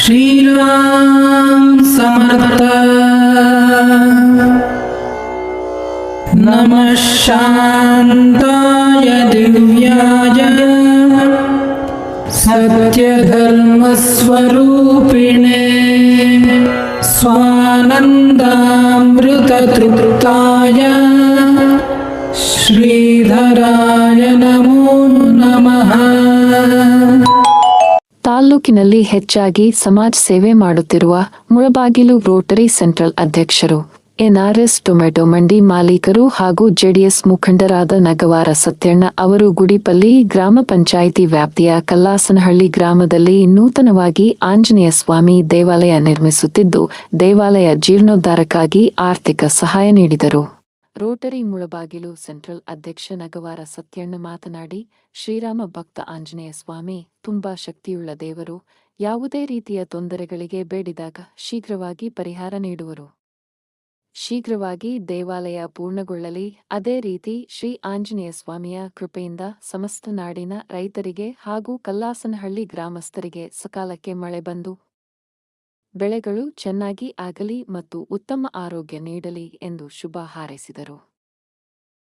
श्रीराम समर्थ नमः शान्ताय दिव्याय सत्यधर्मस्वरूपिणे स्वानन्दामृततृप्ताय श्रीधराय नमो नमः ತಾಲ್ಲೂಕಿನಲ್ಲಿ ಹೆಚ್ಚಾಗಿ ಸಮಾಜ ಸೇವೆ ಮಾಡುತ್ತಿರುವ ಮುಳಬಾಗಿಲು ರೋಟರಿ ಸೆಂಟ್ರಲ್ ಅಧ್ಯಕ್ಷರು ಎನ್ಆರ್ಎಸ್ ಟೊಮೆಟೊ ಮಂಡಿ ಮಾಲೀಕರು ಹಾಗೂ ಜೆಡಿಎಸ್ ಮುಖಂಡರಾದ ನಗವಾರ ಸತ್ಯಣ್ಣ ಅವರು ಗುಡಿಪಲ್ಲಿ ಗ್ರಾಮ ಪಂಚಾಯಿತಿ ವ್ಯಾಪ್ತಿಯ ಕಲ್ಲಾಸನಹಳ್ಳಿ ಗ್ರಾಮದಲ್ಲಿ ನೂತನವಾಗಿ ಆಂಜನೇಯ ಸ್ವಾಮಿ ದೇವಾಲಯ ನಿರ್ಮಿಸುತ್ತಿದ್ದು, ದೇವಾಲಯ ಜೀರ್ಣೋದ್ಧಾರಕ್ಕಾಗಿ ಆರ್ಥಿಕ ಸಹಾಯ ನೀಡಿದರು. ರೋಟರಿ ಮುಳಬಾಗಿಲು ಸೆಂಟ್ರಲ್ ಅಧ್ಯಕ್ಷ ನಗವಾರ ಸತ್ಯಣ್ಣ ಮಾತನಾಡಿ, ಶ್ರೀರಾಮ ಭಕ್ತ ಆಂಜನೇಯ ಸ್ವಾಮಿ ತುಂಬಾ ಶಕ್ತಿಯುಳ್ಳ ದೇವರು. ಯಾವುದೇ ರೀತಿಯ ತೊಂದರೆಗಳಿಗೆ ಬೇಡಿದಾಗ ಶೀಘ್ರವಾಗಿ ಪರಿಹಾರ ನೀಡುವರು. ಶೀಘ್ರವಾಗಿ ದೇವಾಲಯ ಪೂರ್ಣಗೊಳ್ಳಲಿ. ಅದೇ ರೀತಿ ಶ್ರೀ ಆಂಜನೇಯ ಸ್ವಾಮಿಯ ಕೃಪೆಯಿಂದ ಸಮಸ್ತ ನಾಡಿನ ರೈತರಿಗೆ ಹಾಗೂ ಕಲ್ಲಾಸನಹಳ್ಳಿ ಗ್ರಾಮಸ್ಥರಿಗೆ ಸಕಾಲಕ್ಕೆ ಮಳೆ ಬಂದು ಬೆಳೆಗಳು ಚೆನ್ನಾಗಿ ಆಗಲಿ ಮತ್ತು ಉತ್ತಮ ಆರೋಗ್ಯ ನೀಡಲಿ ಎಂದು ಶುಭ ಹಾರೈಸಿದರು.